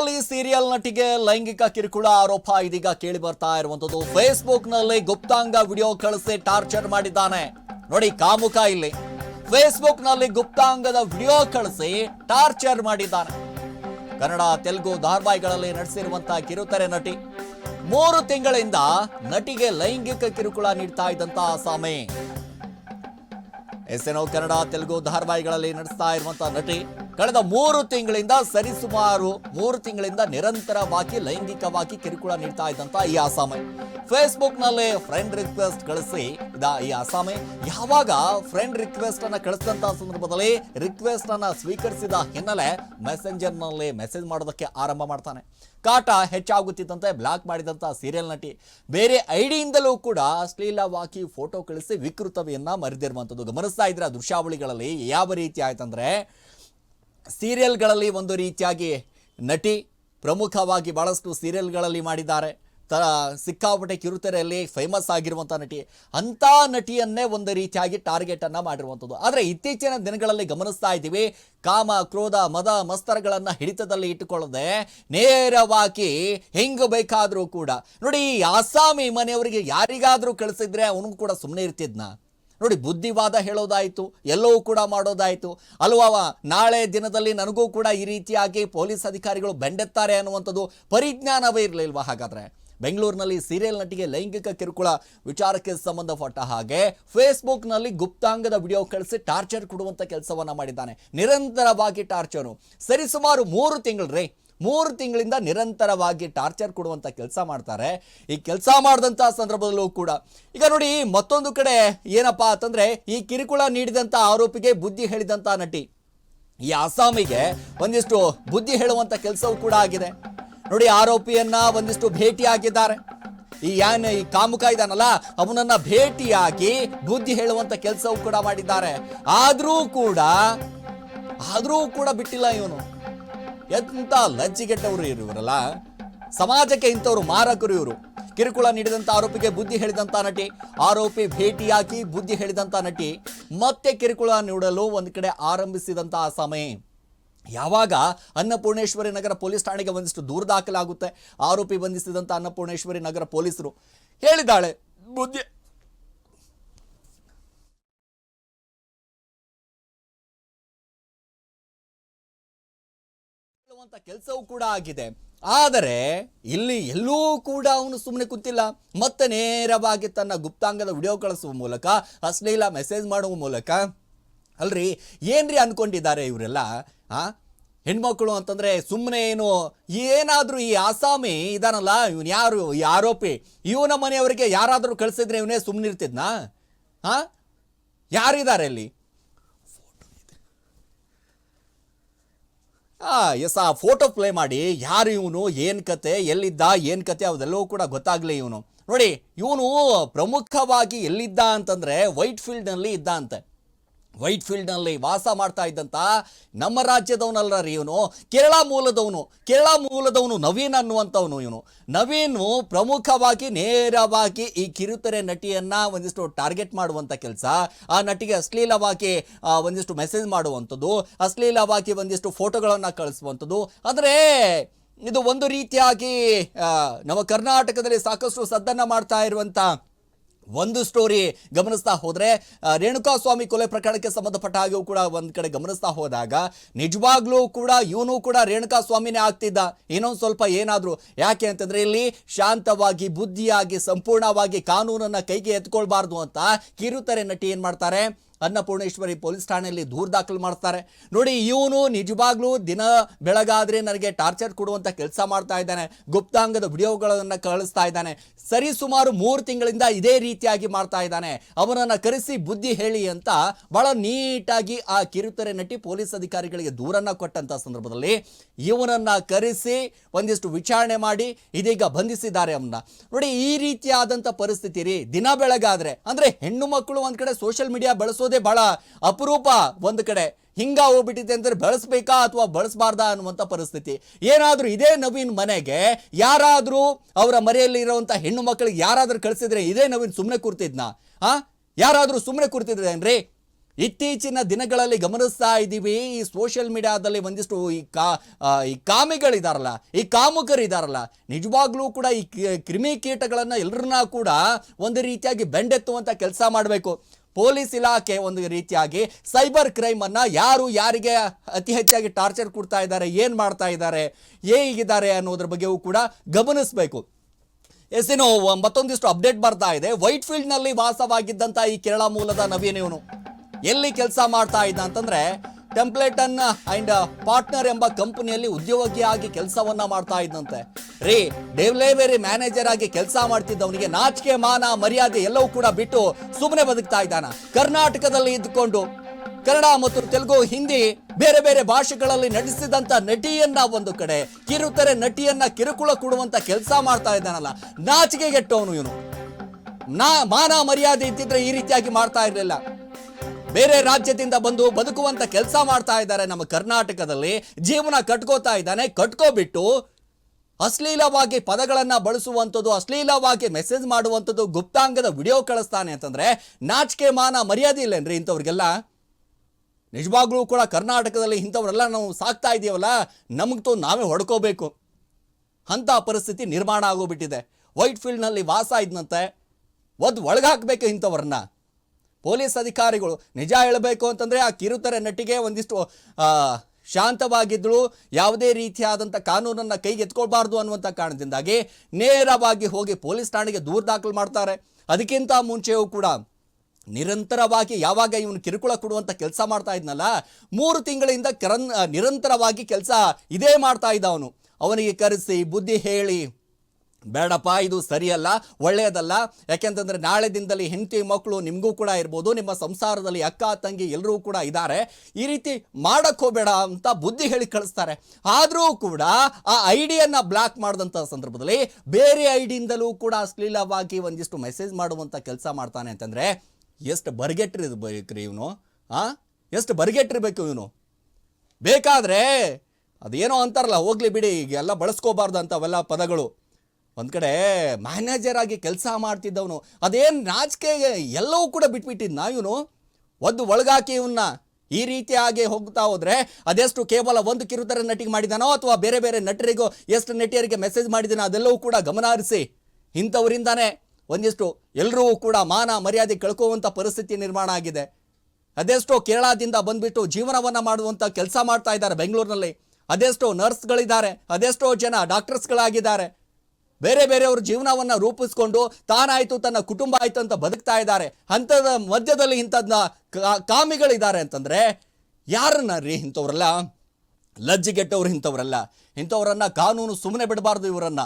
ಬೆಂಗಳೂರಿನಲ್ಲಿ ಸೀರಿಯಲ್ ನಟಿಗೆ ಲೈಂಗಿಕ ಕಿರುಕುಳ ಆರೋಪ ಇದೀಗ ಕೇಳಿ ಬರ್ತಾ ಇರುವಂತದ್ದು ಫೇಸ್ಬುಕ್ನಲ್ಲಿ ಗುಪ್ತಾಂಗ ವಿಡಿಯೋ ಕಳಿಸಿ ಟಾರ್ಚರ್ ಮಾಡಿದ್ದಾನೆ. ನೋಡಿ, ಕಾಮುಕ ಇಲ್ಲಿ. ಫೇಸ್ಬುಕ್ನಲ್ಲಿ ಗುಪ್ತಾಂಗದ ವಿಡಿಯೋ ಕಳಿಸಿ ಟಾರ್ಚರ್ ಮಾಡಿದ್ದಾನೆ. ಕನ್ನಡ, ತೆಲುಗು ಧಾರಾವಾಹಿಗಳಲ್ಲಿ ನಡೆಸಿರುವಂತಹ ಕಿರುತೆರೆ ನಟಿ. ಮೂರು ತಿಂಗಳಿಂದ ನಟಿಗೆ ಲೈಂಗಿಕ ಕಿರುಕುಳ ನೀಡ್ತಾ ಇದ್ದಂತಹ ಆಸಾಮಿ. ಎಸ್ ಎನ್ ಕನ್ನಡ, ತೆಲುಗು ಧಾರಾವಾಹಿಗಳಲ್ಲಿ ನಡೆಸ್ತಾ ಇರುವಂತಹ ನಟಿ. ಕಳೆದ ಮೂರು ತಿಂಗಳಿಂದ ಸರಿಸುಮಾರು ಮೂರು ತಿಂಗಳಿಂದ ನಿರಂತರವಾಗಿ, ಲೈಂಗಿಕವಾಗಿ ಕಿರುಕುಳ ನೀಡ್ತಾ ಇದ್ದಂತ ಈ ಅಸಾಮೆ. ಫೇಸ್ಬುಕ್ನಲ್ಲಿ ಫ್ರೆಂಡ್ ರಿಕ್ವೆಸ್ಟ್ ಕಳಿಸಿ ಈ ಅಸಾಮೆ. ಯಾವಾಗ ಫ್ರೆಂಡ್ ರಿಕ್ವೆಸ್ಟ್ ಅನ್ನ ಕಳಿಸಿದಂತ ಸಂದರ್ಭದಲ್ಲಿ ರಿಕ್ವೆಸ್ಟ್ ಅನ್ನ ಸ್ವೀಕರಿಸಿದ ಹಿನ್ನೆಲೆ ಮೆಸೆಂಜರ್ನಲ್ಲಿ ಮೆಸೇಜ್ ಮಾಡೋದಕ್ಕೆ ಆರಂಭ ಮಾಡ್ತಾನೆ. ಕಾಟ ಹೆಚ್ಚಾಗುತ್ತಿದ್ದಂತೆ ಬ್ಲಾಕ್ ಮಾಡಿದಂತ ಸೀರಿಯಲ್ ನಟಿ. ಬೇರೆ ಐಡಿಯಿಂದಲೂ ಕೂಡ ಅಶ್ಲೀಲವಾಗಿ ಫೋಟೋ ಕಳಿಸಿ ವಿಕೃತವೆಯನ್ನ ಮರೆದಿರುವಂಥದ್ದು. ಗಮನಿಸ್ತಾ ಇದ್ರೆ ದೃಶ್ಯಾವಳಿಗಳಲ್ಲಿ ಯಾವ ರೀತಿ ಆಯ್ತಂದ್ರೆ ಸೀರಿಯಲ್ಗಳಲ್ಲಿ ಒಂದು ರೀತಿಯಾಗಿ ನಟಿ ಪ್ರಮುಖವಾಗಿ ಬಹಳಷ್ಟು ಸೀರಿಯಲ್ಗಳಲ್ಲಿ ಮಾಡಿದ್ದಾರೆ. ತ, ಸಿಕ್ಕಾಪಟ್ಟೆ ಕಿರುತೆರೆಯಲ್ಲಿ ಫೇಮಸ್ ಆಗಿರುವಂಥ ನಟಿ. ಅಂಥ ನಟಿಯನ್ನೇ ಒಂದು ರೀತಿಯಾಗಿ ಟಾರ್ಗೆಟನ್ನು ಮಾಡಿರುವಂಥದ್ದು. ಆದರೆ ಇತ್ತೀಚಿನ ದಿನಗಳಲ್ಲಿ ಗಮನಿಸ್ತಾ ಇದ್ದೀವಿ. ಕಾಮ, ಕ್ರೋಧ, ಮದ, ಮಸ್ತರಗಳನ್ನು ಹಿಡಿತದಲ್ಲಿ ಇಟ್ಟುಕೊಳ್ಳದೆ ನೇರವಾಗಿ ಹೆಂಗೆ ಬೇಕಾದರೂ ಕೂಡ. ನೋಡಿ, ಈ ಆಸಾಮಿ ಮನೆಯವರಿಗೆ ಯಾರಿಗಾದರೂ ಕಳಿಸಿದ್ರೆ ಅವನು ಕೂಡ ಸುಮ್ಮನೆ ಇರ್ತಿದ್ನ? ನೋಡಿ, ಬುದ್ಧಿವಾದ ಹೇಳೋದಾಯಿತು, ಎಲ್ಲವೂ ಕೂಡ ಮಾಡೋದಾಯಿತು. ಅಲ್ವಾ ನಾಳೆ ದಿನದಲ್ಲಿ ನನಗೂ ಕೂಡ ಈ ರೀತಿಯಾಗಿ ಪೊಲೀಸ್ ಅಧಿಕಾರಿಗಳು ಬೆಂಡೆತ್ತಾರೆ ಅನ್ನುವಂಥದ್ದು ಪರಿಜ್ಞಾನವೇ ಇರಲಿಲ್ವಾ ಹಾಗಾದರೆ? ಬೆಂಗಳೂರಿನಲ್ಲಿ ಸೀರಿಯಲ್ ನಟಿಗೆ ಲೈಂಗಿಕ ಕಿರುಕುಳ ವಿಚಾರಕ್ಕೆ ಸಂಬಂಧಪಟ್ಟ ಹಾಗೆ ಫೇಸ್ಬುಕ್ನಲ್ಲಿ ಗುಪ್ತಾಂಗದ ವಿಡಿಯೋ ಕಳಿಸಿ ಟಾರ್ಚರ್ ಕೊಡುವಂಥ ಕೆಲಸವನ್ನು ಮಾಡಿದ್ದಾನೆ. ನಿರಂತರವಾಗಿ ಟಾರ್ಚರು. ಸರಿಸುಮಾರು ಮೂರು ತಿಂಗಳು ರೀ. ಮೂರು ತಿಂಗಳಿಂದ ನಿರಂತರವಾಗಿ ಟಾರ್ಚರ್ ಕೊಡುವಂಥ ಕೆಲಸ ಮಾಡ್ತಾರೆ. ಈ ಕೆಲಸ ಮಾಡಿದಂಥ ಸಂದರ್ಭದಲ್ಲೂ ಕೂಡ. ಈಗ ನೋಡಿ, ಮತ್ತೊಂದು ಕಡೆ ಏನಪ್ಪಾ ಅಂತಂದರೆ, ಈ ಕಿರುಕುಳ ನೀಡಿದಂಥ ಆರೋಪಿಗೆ ಬುದ್ಧಿ ಹೇಳಿದಂಥ ನಟಿ. ಈ ಅಸ್ಸಾಮಿಗೆ ಒಂದಿಷ್ಟು ಬುದ್ಧಿ ಹೇಳುವಂಥ ಕೆಲಸವೂ ಕೂಡ ಆಗಿದೆ. ನೋಡಿ, ಆರೋಪಿಯನ್ನ ಒಂದಿಷ್ಟು ಭೇಟಿಯಾಗಿದ್ದಾರೆ. ಈ ಯಾನ್, ಈ ಕಾಮುಕ ಇದಾನಲ್ಲ, ಅವನನ್ನ ಭೇಟಿಯಾಗಿ ಬುದ್ಧಿ ಹೇಳುವಂತ ಕೆಲಸವೂ ಕೂಡ ಮಾಡಿದ್ದಾರೆ. ಆದರೂ ಕೂಡ ಆದರೂ ಕೂಡ ಬಿಟ್ಟಿಲ್ಲ ಇವನು. ಎಂತ ಲಜ್ಜಿಗೆಟ್ಟವರು ಇವರಲ್ಲ? ಸಮಾಜಕ್ಕೆ ಇಂಥವರು ಮಾರಕರು ಇವರು. ಕಿರುಕುಳ ನೀಡಿದಂತ ಆರೋಪಿಗೆ ಬುದ್ಧಿ ಹೇಳಿದಂತ ನಟಿ, ಆರೋಪಿ ಭೇಟಿಯಾಗಿ ಬುದ್ಧಿ ಹೇಳಿದಂತ ನಟಿ, ಮತ್ತೆ ಕಿರುಕುಳ ನೀಡಲು ಒಂದು ಕಡೆ ಆರಂಭಿಸಿದಂತಹ ಸಮಯ. ಯಾವಾಗ ಅನ್ನಪೂರ್ಣೇಶ್ವರಿ ನಗರ ಪೊಲೀಸ್ ಠಾಣೆಗೆ ಒಂದಿಷ್ಟು ದೂರು ದಾಖಲಾಗುತ್ತೆ. ಆರೋಪಿ ಬಂಧಿಸಿದಂತ ಅನ್ನಪೂರ್ಣೇಶ್ವರಿ ನಗರ ಪೊಲೀಸರು ಹೇಳಿದಾಳೆ ಬುದ್ಧಿ ಹೇಳುವಂತ ಕೆಲಸವೂ ಕೂಡ ಆಗಿದೆ. ಆದರೆ ಇಲ್ಲಿ ಎಲ್ಲೂ ಕೂಡ ಅವನು ಸುಮ್ಮನೆ ಕೂತಿಲ್ಲ. ಮತ್ತೆ ನೇರವಾಗಿ ತನ್ನ ಗುಪ್ತಾಂಗದ ವಿಡಿಯೋ ಕಳಿಸುವ ಮೂಲಕ ಅಶ್ಲೀಲ ಮೆಸೇಜ್ ಮಾಡುವ ಮೂಲಕ, ಅಲ್ರಿ, ಏನ್ರಿ ಅನ್ಕೊಂಡಿದ್ದಾರೆ ಇವರೆಲ್ಲ? ಆ? ಹೆಣ್ಮಕ್ಳು ಅಂತಂದ್ರೆ ಸುಮ್ಮನೆ ಏನು, ಏನಾದರೂ ಈ ಆಸಾಮಿ ಇದಾನಲ್ಲ, ಇವನು ಯಾರು, ಈ ಆರೋಪಿ, ಇವನ ಮನೆಯವರಿಗೆ ಯಾರಾದರೂ ಕಳಿಸಿದ್ರೆ ಇವನೇ ಸುಮ್ಮನೆ ಇರ್ತಿದ್ನಾ ಹಾ ಯಾರಿದ್ದಾರೆ ಅಲ್ಲಿ? ಎಸ್, ಆ ಫೋಟೋ ಪ್ಲೇ ಮಾಡಿ ಯಾರು ಇವನು, ಏನು ಕತೆ, ಎಲ್ಲಿದ್ದ, ಏನು ಕತೆ ಅದೆಲ್ಲವೂ ಕೂಡ ಗೊತ್ತಾಗ್ಲಿ ಇವನು. ನೋಡಿ, ಇವನು ಪ್ರಮುಖವಾಗಿ ಎಲ್ಲಿದ್ದ ಅಂತಂದ್ರೆ ವೈಟ್ ಫೀಲ್ಡ್ನಲ್ಲಿ ಇದ್ದ ಅಂತೆ. ವೈಟ್ ಫೀಲ್ಡ್ನಲ್ಲಿ ವಾಸ ಮಾಡ್ತಾ ಇದ್ದಂತ ನಮ್ಮ ರಾಜ್ಯದವನಲ್ಲ ರೀ ಇವನು. ಕೇರಳ ಮೂಲದವನು. ಕೇರಳ ಮೂಲದವನು ನವೀನ್ ಅನ್ನುವಂಥವನು ಇವನು. ನವೀನು ಪ್ರಮುಖವಾಗಿ, ನೇರವಾಗಿ ಈ ಕಿರುತೆರೆ ನಟಿಯನ್ನ ಒಂದಿಷ್ಟು ಟಾರ್ಗೆಟ್ ಮಾಡುವಂಥ ಕೆಲಸ, ಆ ನಟಿಗೆ ಅಶ್ಲೀಲವಾಗಿ ಒಂದಿಷ್ಟು ಮೆಸೇಜ್ ಮಾಡುವಂಥದ್ದು, ಅಶ್ಲೀಲವಾಗಿ ಒಂದಿಷ್ಟು ಫೋಟೋಗಳನ್ನು ಕಳಿಸುವಂಥದ್ದು. ಆದರೆ ಇದು ಒಂದು ರೀತಿಯಾಗಿ ನಮ್ಮ ಕರ್ನಾಟಕದಲ್ಲಿ ಸಾಕಷ್ಟು ಸದ್ದನ್ನು ಮಾಡ್ತಾ ಇರುವಂಥ ಒಂದು ಸ್ಟೋರಿ ಗಮನಿಸ್ತಾ ಹೋದ್ರೆ ರೇಣುಕಾ ಸ್ವಾಮಿ ಕೊಲೆ ಪ್ರಕರಣಕ್ಕೆ ಸಂಬಂಧಪಟ್ಟ ಹಾಗೆ ಕೂಡ ಒಂದು ಕಡೆ ಗಮನಿಸ್ತಾ ಹೋದಾಗ, ನಿಜವಾಗ್ಲೂ ಕೂಡ ಇವನು ಕೂಡ ರೇಣುಕಾ ಸ್ವಾಮಿನೇ ಆಗ್ತಿದ್ದ. ಇನ್ನೊಂದು ಸ್ವಲ್ಪ ಏನಾದರೂ, ಯಾಕೆ ಅಂತಂದ್ರೆ ಇಲ್ಲಿ ಶಾಂತವಾಗಿ, ಬುದ್ಧಿಯಾಗಿ, ಸಂಪೂರ್ಣವಾಗಿ ಕಾನೂನನ್ನ ಕೈಗೆ ಎತ್ಕೊಳ್ಬಾರ್ದು ಅಂತ ಕಿರುತರೆ ನಟಿ ಏನು ಮಾಡ್ತಾರೆ ಅನ್ನಪೂರ್ಣೇಶ್ವರಿ ಪೊಲೀಸ್ ಠಾಣೆಯಲ್ಲಿ ದೂರು ದಾಖಲು ಮಾಡ್ತಾರೆ. ನೋಡಿ, ಇವನು ನಿಜವಾಗ್ಲೂ ದಿನ ಬೆಳಗಾದ್ರೆ ನನಗೆ ಟಾರ್ಚರ್ ಕೊಡುವಂತ ಕೆಲಸ ಮಾಡ್ತಾ ಇದ್ದಾನೆ. ಗುಪ್ತಾಂಗದ ವಿಡಿಯೋಗಳನ್ನು ಕಳಿಸ್ತಾ ಇದ್ದಾನೆ. ಸರಿ, ಸುಮಾರು ಮೂರು ತಿಂಗಳಿಂದ ಇದೇ ರೀತಿಯಾಗಿ ಮಾಡ್ತಾ ಇದ್ದಾನೆ. ಅವನನ್ನ ಕರೆಸಿ ಬುದ್ಧಿ ಹೇಳಿ ಅಂತ ಬಹಳ ನೀಟಾಗಿ ಆ ಕಿರುತೆರೆ ನಟಿ ಪೊಲೀಸ್ ಅಧಿಕಾರಿಗಳಿಗೆ ದೂರನ್ನ ಕೊಟ್ಟಂತ ಸಂದರ್ಭದಲ್ಲಿ ಇವನನ್ನು ಕರೆಸಿ ಒಂದಿಷ್ಟು ವಿಚಾರಣೆ ಮಾಡಿ ಇದೀಗ ಬಂಧಿಸಿದ್ದಾರೆ ಅವನ್ನ. ನೋಡಿ, ಈ ರೀತಿಯಾದಂಥ ಪರಿಸ್ಥಿತಿ ರೀ. ದಿನ ಬೆಳಗಾದ್ರೆ, ಅಂದ್ರೆ ಹೆಣ್ಣು ಮಕ್ಕಳು ಒಂದು ಕಡೆ ಸೋಷಿಯಲ್ ಮೀಡಿಯಾ ಬಳಸೋದೇ ಬಹಳ ಅಪರೂಪ ಒಂದು ಕಡೆ. ಹಿಂಗ ಹೋಗ್ಬಿಟ್ಟಿದೆ ಅಂದ್ರೆ ಬಳಸ್ಬೇಕಾ ಅಥವಾ ಬಳಸಬಾರ್ದಾ ಅನ್ನುವಂಥ ಪರಿಸ್ಥಿತಿ. ಏನಾದ್ರೂ ಇದೇ ನವೀನ್ ಮನೆಗೆ ಯಾರಾದ್ರೂ ಅವರ ಮನೆಯಲ್ಲಿ ಇರುವಂತ ಹೆಣ್ಣು ಮಕ್ಕಳಿಗೆ ಯಾರಾದ್ರೂ ಕಳಿಸಿದ್ರೆ ಇದೇ ನವೀನ್ ಸುಮ್ಮನೆ ಕೂರ್ತಿದ್ನಾ? ಆ? ಯಾರಾದ್ರೂ ಸುಮ್ಮನೆ ಕೂರ್ತಿದ್ರೇನ್ರಿ? ಇತ್ತೀಚಿನ ದಿನಗಳಲ್ಲಿ ಗಮನಿಸ್ತಾ ಇದ್ದೀವಿ, ಈ ಸೋಷಿಯಲ್ ಮೀಡಿಯಾದಲ್ಲಿ ಒಂದಿಷ್ಟು ಈ ಕಾ ಈ ಕಾಮಿಗಳಿದಾರಲ್ಲ, ಈ ಕಾಮುಕರಿದಾರಲ್ಲ, ನಿಜವಾಗ್ಲೂ ಕೂಡ ಈ ಕ್ರಿಮಿ ಕೀಟಗಳನ್ನು ಎಲ್ಲರನ್ನ ಕೂಡ ಒಂದು ರೀತಿಯಾಗಿ ಬೆಂಡೆತ್ತುವಂಥ ಕೆಲಸ ಮಾಡಬೇಕು. ಪೊಲೀಸ್ ಇಲಾಖೆ ಒಂದು ರೀತಿಯಾಗಿ ಸೈಬರ್ ಕ್ರೈಮ್ ಅನ್ನ ಯಾರು ಯಾರಿಗೆ ಅತಿ ಹೆಚ್ಚಾಗಿ ಟಾರ್ಚರ್ ಕೊಡ್ತಾ ಇದ್ದಾರೆ, ಏನ್ ಮಾಡ್ತಾ ಇದ್ದಾರೆ, ಹೇಗಿದ್ದಾರೆ ಅನ್ನೋದ್ರ ಬಗ್ಗೆಯೂ ಕೂಡ ಗಮನಿಸಬೇಕು. ಎಸ್ ಏನೋ ಮತ್ತೊಂದಿಷ್ಟು ಅಪ್ಡೇಟ್ ಬರ್ತಾ ಇದೆ. ವೈಟ್ ಫೀಲ್ಡ್ನಲ್ಲಿ ವಾಸವಾಗಿದ್ದಂತ ಈ ಕೇರಳ ಮೂಲದ ನವೀನ ಇವನು. ಎಲ್ಲಿ ಕೆಲಸ ಮಾಡ್ತಾ ಇದ್ದ ಅಂತಂದ್ರೆ ಟೆಂಪ್ಲೇಟ್ ಅನ್ನ ಅಂಡ್ ಪಾರ್ಟ್ನರ್ ಎಂಬ ಕಂಪನಿಯಲ್ಲಿ ಉದ್ಯೋಗಿಯಾಗಿ ಕೆಲಸವನ್ನ ಮಾಡ್ತಾ ಇದ್ದಂತೆ ರೀ ಡೆಲಿವರಿ ಮ್ಯಾನೇಜರ್ ಆಗಿ ಕೆಲಸ ಮಾಡ್ತಿದ್ದವನಿಗೆ ನಾಚಿಕೆ, ಮಾನ, ಮರ್ಯಾದೆ ಎಲ್ಲವೂ ಕೂಡ ಬಿಟ್ಟು ಸುಮ್ಮನೆ ಬದುಕ್ತಾ ಇದ್ದಾನ. ಕರ್ನಾಟಕದಲ್ಲಿ ಇದ್ದುಕೊಂಡು ಕನ್ನಡ ಮತ್ತು ತೆಲುಗು, ಹಿಂದಿ ಬೇರೆ ಬೇರೆ ಭಾಷೆಗಳಲ್ಲಿ ನಟಿಸಿದಂತ ನಟಿಯನ್ನ ಒಂದು ಕಡೆ, ಕಿರುತೆರೆ ನಟಿಯನ್ನ ಕಿರುಕುಳ ಕೊಡುವಂತ ಕೆಲಸ ಮಾಡ್ತಾ ಇದ್ದಾನಲ್ಲ, ನಾಚಿಕೆಗೆಟ್ಟವನು ಇವನು. ನಾ, ಮಾನ, ಮರ್ಯಾದೆ ಇದ್ದಿದ್ರೆ ಈ ರೀತಿಯಾಗಿ ಮಾಡ್ತಾ ಇರಲಿಲ್ಲ. ಬೇರೆ ರಾಜ್ಯದಿಂದ ಬಂದು ಬದುಕುವಂತ ಕೆಲಸ ಮಾಡ್ತಾ ಇದ್ದಾರೆ ನಮ್ಮ ಕರ್ನಾಟಕದಲ್ಲಿ. ಜೀವನ ಕಟ್ಕೋತಾ ಇದ್ದಾನೆ, ಕಟ್ಕೋಬಿಟ್ಟು ಅಶ್ಲೀಲವಾಗಿ ಪದಗಳನ್ನು ಬಳಸುವಂಥದ್ದು, ಅಶ್ಲೀಲವಾಗಿ ಮೆಸೇಜ್ ಮಾಡುವಂಥದ್ದು ಗುಪ್ತಾಂಗದ ವಿಡಿಯೋ ಕಳಿಸ್ತಾನೆ ಅಂತಂದ್ರೆ ನಾಚಿಕೆ ಮಾನ ಮರ್ಯಾದೆ ಇಲ್ಲೇನ್ರಿ ಇಂಥವ್ರಿಗೆಲ್ಲ? ನಿಜವಾಗ್ಲೂ ಕೂಡ ಕರ್ನಾಟಕದಲ್ಲಿ ಇಂಥವರೆಲ್ಲ ನಾವು ಸಾಕ್ತಾ ಇದೀವಲ್ಲ, ನಮಗ್ತು ನಾವೇ ಹೊಡ್ಕೋಬೇಕು. ಅಂಥ ಪರಿಸ್ಥಿತಿ ನಿರ್ಮಾಣ ಆಗೋಗ್ಬಿಟ್ಟಿದೆ. ವೈಟ್ ಫೀಲ್ಡ್ನಲ್ಲಿ ವಾಸ ಇದ್ನಂತೆ. ಒದ್ದು ಒಳಗಾಕ್ಬೇಕು ಇಂಥವ್ರನ್ನ. ಪೊಲೀಸ್ ಅಧಿಕಾರಿಗಳು. ನಿಜ ಹೇಳಬೇಕು ಅಂತಂದರೆ ಆ ಕಿರುತೆರೆ ನಟಿಗೆ ಒಂದಿಷ್ಟು ಶಾಂತವಾಗಿದ್ದಳು. ಯಾವುದೇ ರೀತಿಯಾದಂಥ ಕಾನೂನನ್ನು ಕೈಗೆ ಎತ್ಕೊಳ್ಬಾರ್ದು ಅನ್ನುವಂಥ ಕಾರಣದಿಂದಾಗಿ ನೇರವಾಗಿ ಹೋಗಿ ಪೊಲೀಸ್ ಠಾಣೆಗೆ ದೂರು ದಾಖಲು ಮಾಡ್ತಾರೆ. ಅದಕ್ಕಿಂತ ಮುಂಚೆಯೂ ಕೂಡ ನಿರಂತರವಾಗಿ ಯಾವಾಗ ಇವನು ಕಿರುಕುಳ ಕೊಡುವಂಥ ಕೆಲಸ ಮಾಡ್ತಾ ಇದ್ನಲ್ಲ, ಮೂರು ತಿಂಗಳಿಂದ ಕರನ್, ನಿರಂತರವಾಗಿ ಕೆಲಸ ಇದೇ ಮಾಡ್ತಾ ಇದ್ದ ಅವನು ಅವನಿಗೆ ಕರೆಸಿ, ಬುದ್ಧಿ ಹೇಳಿ ಬೇಡಪ್ಪ, ಇದು ಸರಿಯಲ್ಲ, ಒಳ್ಳೆಯದಲ್ಲ. ಯಾಕೆಂತಂದ್ರೆ ನಾಳೆ ದಿನದಲ್ಲಿ ಹೆಂಡತಿ ಮಕ್ಕಳು ನಿಮಗೂ ಕೂಡ ಇರ್ಬೋದು, ನಿಮ್ಮ ಸಂಸಾರದಲ್ಲಿ ಅಕ್ಕ, ತಂಗಿ ಎಲ್ಲರೂ ಕೂಡ ಇದ್ದಾರೆ. ಈ ರೀತಿ ಮಾಡೋಕ್ಕೋಬೇಡ ಅಂತ ಬುದ್ಧಿ ಹೇಳಿ ಕಳಿಸ್ತಾರೆ. ಆದರೂ ಕೂಡ ಆ ಐಡಿಯನ್ನು ಬ್ಲಾಕ್ ಮಾಡಿದಂಥ ಸಂದರ್ಭದಲ್ಲಿ ಬೇರೆ ಐಡಿಯಿಂದಲೂ ಕೂಡ ಅಶ್ಲೀಲವಾಗಿ ಒಂದಿಷ್ಟು ಮೆಸೇಜ್ ಮಾಡುವಂಥ ಕೆಲಸ ಮಾಡ್ತಾನೆ ಅಂತಂದರೆ, ಎಷ್ಟು ಬರ್ಗೆಟ್ಟಿರ್ಬೇಕ್ರಿ ಇವನು? ಆ? ಎಷ್ಟು ಬರ್ಗೆಟ್ಟಿರ್ಬೇಕು ಇವನು? ಬೇಕಾದರೆ ಅದೇನೋ ಅಂತಾರಲ್ಲ, ಹೋಗ್ಲಿ ಬಿಡಿ ಈಗ ಎಲ್ಲ ಬಳಸ್ಕೋಬಾರ್ದು ಅಂತವೆಲ್ಲ ಪದಗಳು. ಒಂದು ಕಡೆ ಮ್ಯಾನೇಜರ್ ಆಗಿ ಕೆಲಸ ಮಾಡ್ತಿದ್ದವನು, ಅದೇನು ರಾಜಕೀಯ ಎಲ್ಲವೂ ಕೂಡ ಬಿಟ್ಬಿಟ್ಟಿದ್ನ ಇವನು. ಒಂದು ಒಳಗಾಕಿ ಇವನ್ನ ಈ ರೀತಿಯಾಗಿ ಹೋಗ್ತಾ ಹೋದರೆ ಅದೆಷ್ಟು ಕೇವಲ ಒಂದು ಕಿರುತರ ನಟಿಗೆ ಮಾಡಿದಾನೋ ಅಥವಾ ಬೇರೆ ಬೇರೆ ನಟರಿಗೂ ಎಷ್ಟು ನಟಿಯರಿಗೆ ಮೆಸೇಜ್ ಮಾಡಿದಾನೋ ಅದೆಲ್ಲವೂ ಕೂಡ ಗಮನ ಹರಿಸಿ ಇಂಥವರಿಂದಾನೇ ಒಂದಿಷ್ಟು ಎಲ್ಲರೂ ಕೂಡ ಮಾನ ಮರ್ಯಾದೆ ಕಳ್ಕೊಳ್ಳುವಂಥ ಪರಿಸ್ಥಿತಿ ನಿರ್ಮಾಣ ಆಗಿದೆ. ಅದೆಷ್ಟೋ ಕೇರಳದಿಂದ ಬಂದುಬಿಟ್ಟು ಜೀವನವನ್ನು ಮಾಡುವಂಥ ಕೆಲಸ ಮಾಡ್ತಾ ಇದ್ದಾರೆ ಬೆಂಗಳೂರಿನಲ್ಲಿ. ಅದೆಷ್ಟೋ ನರ್ಸ್ಗಳಿದ್ದಾರೆ, ಅದೆಷ್ಟೋ ಜನ ಡಾಕ್ಟರ್ಸ್ಗಳಾಗಿದ್ದಾರೆ ಬೇರೆ ಬೇರೆಯವ್ರ ಜೀವನವನ್ನು ರೂಪಿಸ್ಕೊಂಡು ತಾನಾಯ್ತು, ತನ್ನ ಕುಟುಂಬ ಆಯ್ತು ಅಂತ ಬದುಕ್ತಾ ಇದ್ದಾರೆ. ಅಂಥದ ಮಧ್ಯದಲ್ಲಿ ಇಂಥದ್ನ ಕಾಮಿಗಳಿದ್ದಾರೆ ಅಂತಂದ್ರೆ ಯಾರನ್ನ ರೀ ಇಂಥವ್ರಲ್ಲ? ಲಜ್ಜಿಗೆಟ್ಟವ್ರು ಇಂಥವ್ರಲ್ಲ. ಇಂಥವ್ರನ್ನ ಕಾನೂನು ಸುಮ್ಮನೆ ಬಿಡಬಾರ್ದು ಇವರನ್ನ.